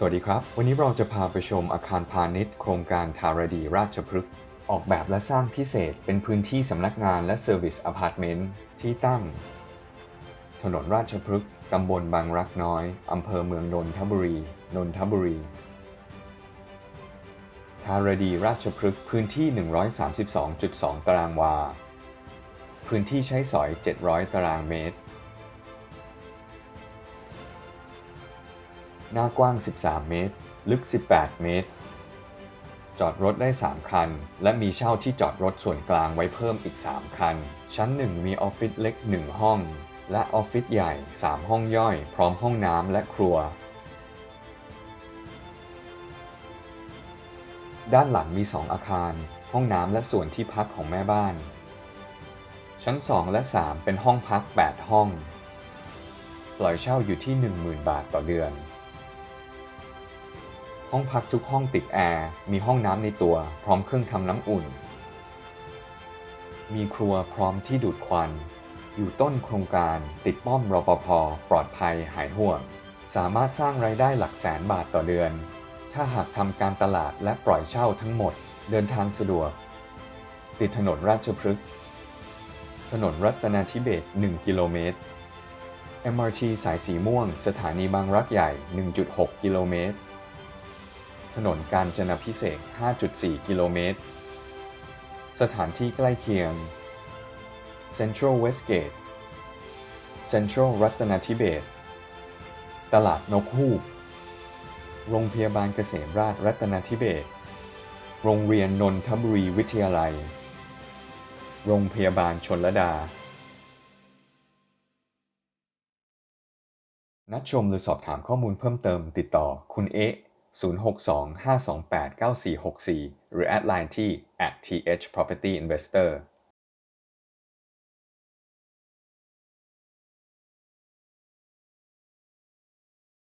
สวัสดีครับ วันนี้เราจะพาไปชมอาคารพาณิชย์โครงการทารดีราชพฤกษ์ออกแบบและสร้างพิเศษเป็นพื้นที่สำนักงานและเซอร์วิสอพาร์ตเมนต์ที่ตั้ง ถนนราชพฤกษ์ตำบลบางรักน้อยอำเภอเมืองนนทบุรี นนทบุรีทารดีราชพฤกษ์พื้นที่ 132.2 ตารางวา พื้นที่ใช้สอย 700 ตารางเมตร หน้ากว้าง 13 เมตร ลึก 18 เมตร จอดรถได้ 3 คัน และมีเช่าที่จอดรถส่วนกลางไว้เพิ่มอีก 3 คัน ชั้น 1 มีออฟฟิศเล็ก 1 ห้อง และออฟฟิศใหญ่ 3 ห้องย่อย พร้อมห้องน้ำและครัว ด้านหลังมี 2 อาคาร ห้องน้ำและส่วนที่พักของแม่บ้านชั้น 2 และ 3 เป็นห้องพัก 8 ห้อง ปล่อยเช่าอยู่ที่ 10,000 บาทต่อเดือน ห้องพักทุกห้องติดแอร์ มีห้องน้ำในตัว พร้อมเครื่องทำน้ำอุ่น มีครัวพร้อมที่ดูดควัน อยู่ต้นโครงการติดป้อมรปภปลอดภัยหายห่วง สามารถสร้างรายได้หลักแสนบาทต่อเดือน ถ้าหากทำการตลาดและปล่อยเช่าทั้งหมด เดินทางสะดวก ติดถนนราชพฤกษ์ ถนนรัตนาธิเบศร1กิโลเมตร MRT สายสีม่วง สถานีบางรักใหญ่ 1.6 กิโลเมตร ถนนกาญจนาพิเศษ 5.4 กิโลเมตร สถานที่ใกล้เคียง Central Westgate Central รัตนาธิเบศตลาดนกฮูก โรงพยาบาลเกษมราชรัตนาธิเบศโรงเรียนนนทบุรีวิทยาลัย โรงพยาบาลชนลดา นัดชมหรือสอบถามข้อมูลเพิ่มเติมติดต่อคุณเอ๊ะ 062 528 9464 หรือแอดไลน์ที่ @thpropertyinvestor